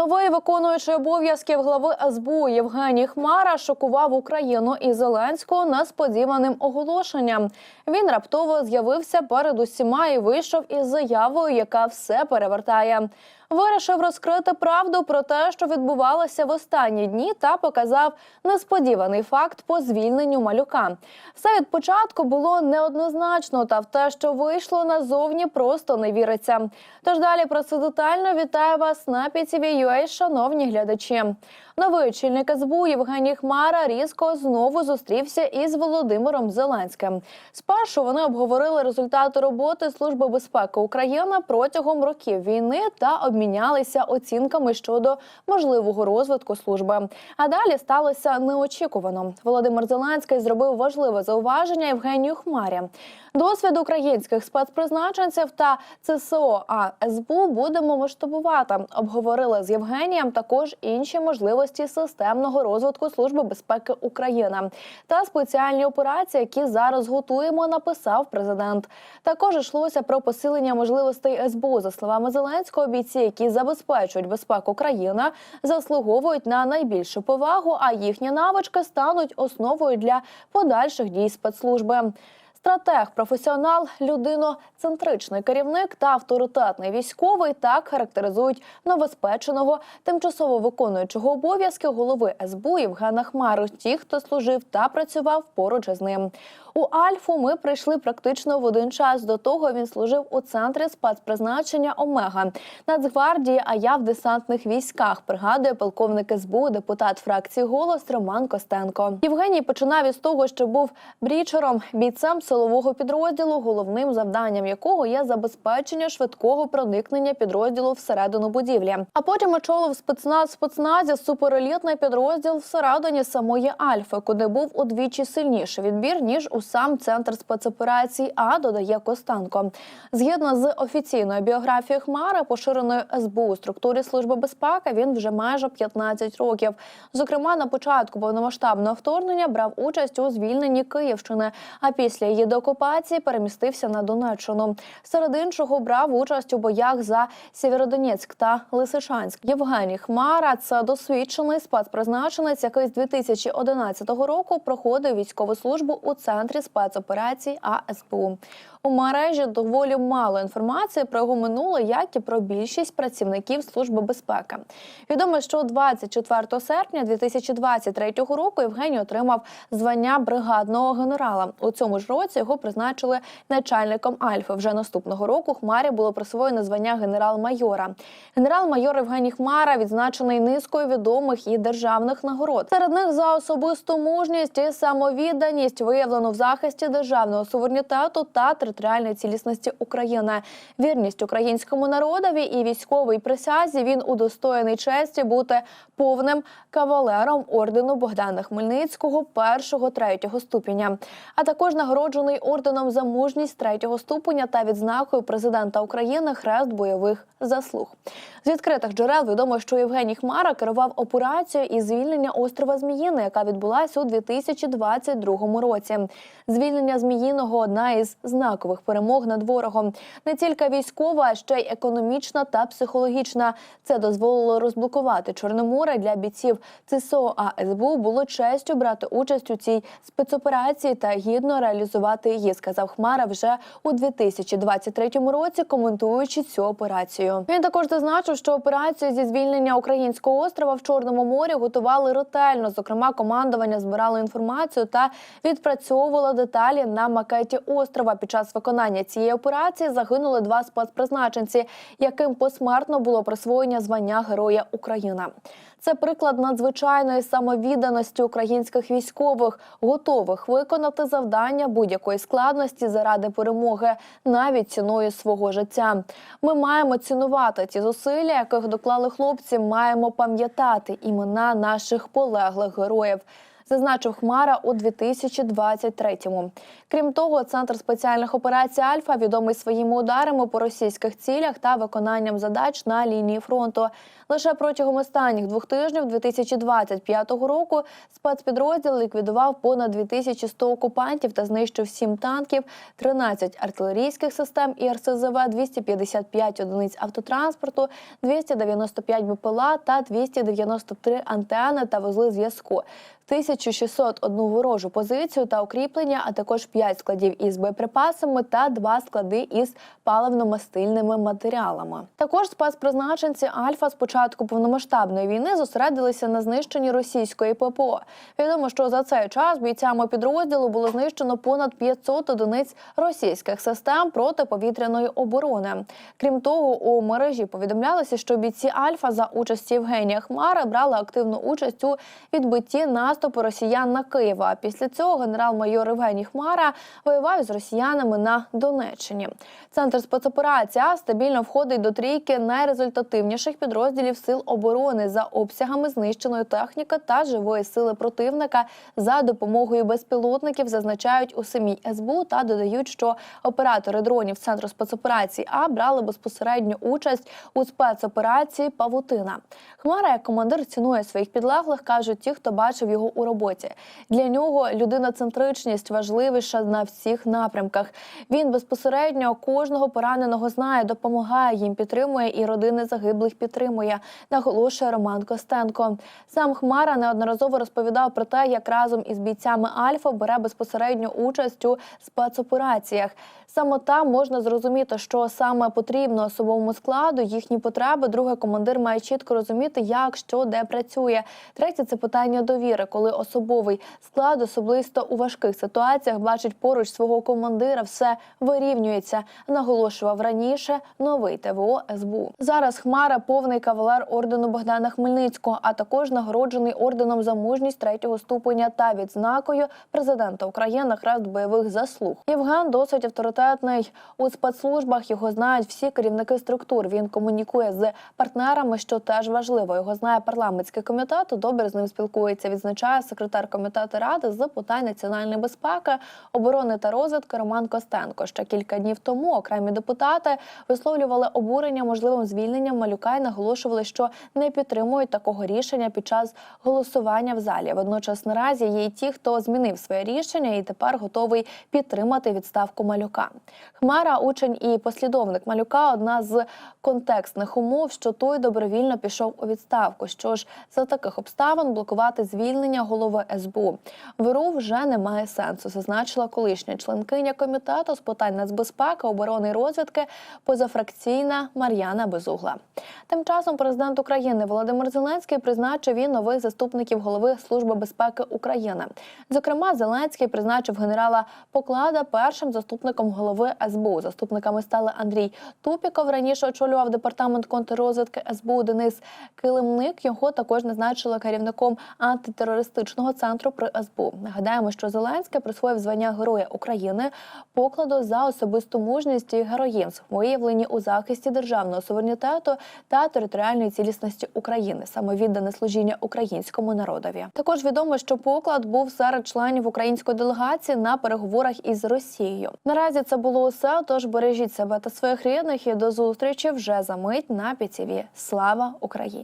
Новий виконуючий обов'язків глави СБУ Євгеній Хмара шокував Україну і Зеленського несподіваним оголошенням. Він раптово з'явився перед усіма і вийшов із заявою, яка все перевертає. Вирішив розкрити правду про те, що відбувалося в останні дні, та показав несподіваний факт по звільненню малюка. Все від початку було неоднозначно, та в те, що вийшло назовні, просто не віриться. Тож далі про це детально вітаю вас на PTV.ua, шановні глядачі. Новий очільник СБУ Євгеній Хмара різко знову зустрівся із Володимиром Зеленським. Спершу вони обговорили результати роботи Служби безпеки України протягом років війни та обмінялися оцінками щодо можливого розвитку служби. А далі сталося неочікувано. Володимир Зеленський зробив важливе зауваження Євгенію Хмарі. Досвід українських спецпризначенців та ЦСО СБУ будемо масштабувати. Обговорили з Євгенієм також інші можливості системного розвитку Служби безпеки України та спеціальні операції, які зараз готуємо. Написав президент. Також йшлося про посилення можливостей СБУ. За словами Зеленського, бійці, які забезпечують безпеку країни, заслуговують на найбільшу повагу, а їхні навички стануть основою для подальших дій спецслужби. Стратег, професіонал, людиноцентричний керівник та авторитетний військовий так характеризують новоспеченого тимчасово виконуючого обов'язки голови СБУ Євгена Хмару. Ті, хто служив та працював поруч із ним. У Альфу ми прийшли практично в один час. До того він служив у центрі спецпризначення Омега Нацгвардії, а я в десантних військах. Пригадує полковник СБУ, депутат фракції голос Роман Костенко. Євгеній починав із того, що був брічером, бійцем силового підрозділу, головним завданням якого є забезпечення швидкого проникнення підрозділу всередину будівлі. А потім очолив спецназ спецназі суперелітний підрозділ всередині самої Альфи, куди був удвічі сильніший відбір ніж у сам центр спецоперацій. А додає Костенко. Згідно з офіційною біографією Хмара, поширеною СБУ структурі служби безпеки, він вже майже 15 років. Зокрема, на початку повномасштабного вторгнення брав участь у звільненні Київщини. А після її деокупації перемістився на Донеччину. Серед іншого брав участь у боях за Сєвєродонецьк та Лисичанськ. Євгеній Хмара це досвідчений спецпризначенець, який з 2011 року проходив військову службу у центрі спецоперацій АСБУ. У мережі доволі мало інформації про його минуле, як і про більшість працівників служби безпеки. Відомо, що 24 серпня 2023 року Євгеній отримав звання бригадного генерала. У цьому ж році його призначили начальником Альфи. Вже наступного року Хмарі було присвоєно звання генерал-майора. Генерал-майор Євгеній Хмара відзначений низкою відомих і державних нагород. Серед них за особисту мужність і самовідданість виявлено в захисті державного суверенітету та територіальної цілісності України, вірність українському народові і військовій присязі. Він удостоєний честі бути повним кавалером ордену Богдана Хмельницького першого третього ступеня, а також нагороджений орденом за мужність третього ступеня та відзнакою президента України Хрест бойових заслуг. З відкритих джерел відомо, що Євгеній Хмара керував операцією із звільнення острова Зміїни, яка відбулася у 2022 році. Звільнення Зміїного одна із знакових перемог над ворогом. Не тільки військова, а ще й економічна та психологічна. Це дозволило розблокувати Чорне море для бійців ЦСО, СБУ було честю брати участь у цій спецоперації та гідно реалізувати її, сказав Хмара вже у 2023 році, коментуючи цю операцію. Він також зазначив, що операцію зі звільнення українського острова в Чорному морі готували ретельно. Зокрема, командування збирало інформацію та відпрацьовувало деталі на макеті острова. Під час виконання цієї операції загинули два спецпризначенці, яким посмертно було присвоєння звання Героя України. Це приклад надзвичайної самовідданості українських військових, готових виконати завдання будь-якої складності заради перемоги, навіть ціною свого життя. Ми маємо цінувати ті зусилля, яких доклали хлопці. Маємо пам'ятати імена наших полеглих героїв. Зазначив Хмара у 2023-му. Крім того, центр спеціальних операцій Альфа відомий своїми ударами по російських цілях та виконанням задач на лінії фронту. Лише протягом останніх двох тижнів 2025 року спецпідрозділ ліквідував понад 2100 окупантів та знищив 7 танків, 13 артилерійських систем і РСЗВ, 255 одиниць автотранспорту, 295 БПЛА та 293 антени та вузли зв'язку. 1601 ворожу позицію та укріплення, а також 5 складів із боєприпасами та 2 склади із паливно-мастильними матеріалами. Також спецпризначенці Альфа з початку повномасштабної війни зосередилися на знищенні російської ППО. Відомо, що за цей час бійцями підрозділу було знищено понад 500 одиниць російських систем протиповітряної оборони. Крім того, у мережі повідомлялося, що бійці Альфа за участі Євгенія Хмара брали активну участь у відбитті наступу росіян на Києва. Після цього генерал-майор Євгеній Хмара воював з росіянами на Донеччині. Центр спецоперації стабільно входить до трійки найрезультативніших підрозділів сил оборони за обсягами знищеної техніки та живої сили противника за допомогою безпілотників, зазначають у самій СБУ та додають, що оператори дронів центру спецоперації А брали безпосередню участь у спецоперації Павутина. Хмара, як командир, цінує своїх підлеглих, кажуть ті, хто бачив його у роботі. Для нього людиноцентричність важливіша на всіх напрямках. Він безпосередньо кожного пораненого знає, допомагає їм, підтримує і родини загиблих підтримує. Наголошує Роман Костенко. Сам Хмара неодноразово розповідав про те, як разом із бійцями Альфа бере безпосередню участь у спецопераціях. Саме там можна зрозуміти, що саме потрібно особовому складу, їхні потреби. Друге, командир має чітко розуміти, як що де працює. Третє це питання довіри, коли особовий склад, особисто у важких ситуаціях, бачить поруч свого командира, все вирівнюється. Наголошував раніше новий ТВО СБУ. Зараз Хмара повний кавалер ордену Богдана Хмельницького, а також нагороджений орденом за мужність третього ступеня та відзнакою президента України на хрест бойових заслуг. Євген досить авторитетний у спецслужбах. Його знають всі керівники структур. Він комунікує з партнерами, що теж важливо. Його знає парламентський комітет. Добре з ним спілкується. Відзначає секретар комітету ради з питань національної безпеки, оборони та розвитку Роман Костенко. Ще кілька днів тому окремі депутати висловлювали обурення можливим звільненням малюка і наголошували, що не підтримують такого рішення під час голосування в залі. Водночас наразі є й ті, хто змінив своє рішення і тепер готовий підтримати відставку малюка. Хмара, учень і послідовник малюка одна з контекстних умов, що той добровільно пішов у відставку. Що ж за таких обставин блокувати звільнення голови СБУ ВРУ вже немає сенсу, зазначила колишня членкиня комітету з питань нацбезпеки, оборони і розвідки позафракційна Мар'яна Безугла. Тим часом президент України Володимир Зеленський призначив він нових заступників голови Служби безпеки України. Зокрема, Зеленський призначив генерала Поклада першим заступником голови СБУ. Заступниками стали Андрій Тупіков. Раніше очолював департамент контррозвідки СБУ Денис Килимник. Його також назначили керівником антитерористичного центру при СБУ. Нагадаємо, що Зеленський присвоїв звання Героя України покладу за особисту мужність і героїзм, виявлені у захисті державного суверенітету та територіальної цілісності України, саме віддане служіння українському народові. Також відомо, що поклад був серед членів української делегації на переговорах із Росією. Наразі це було усе. Тож бережіть себе та своїх рідних і до зустрічі вже за мить на ПІТІВІ. Слава Україні!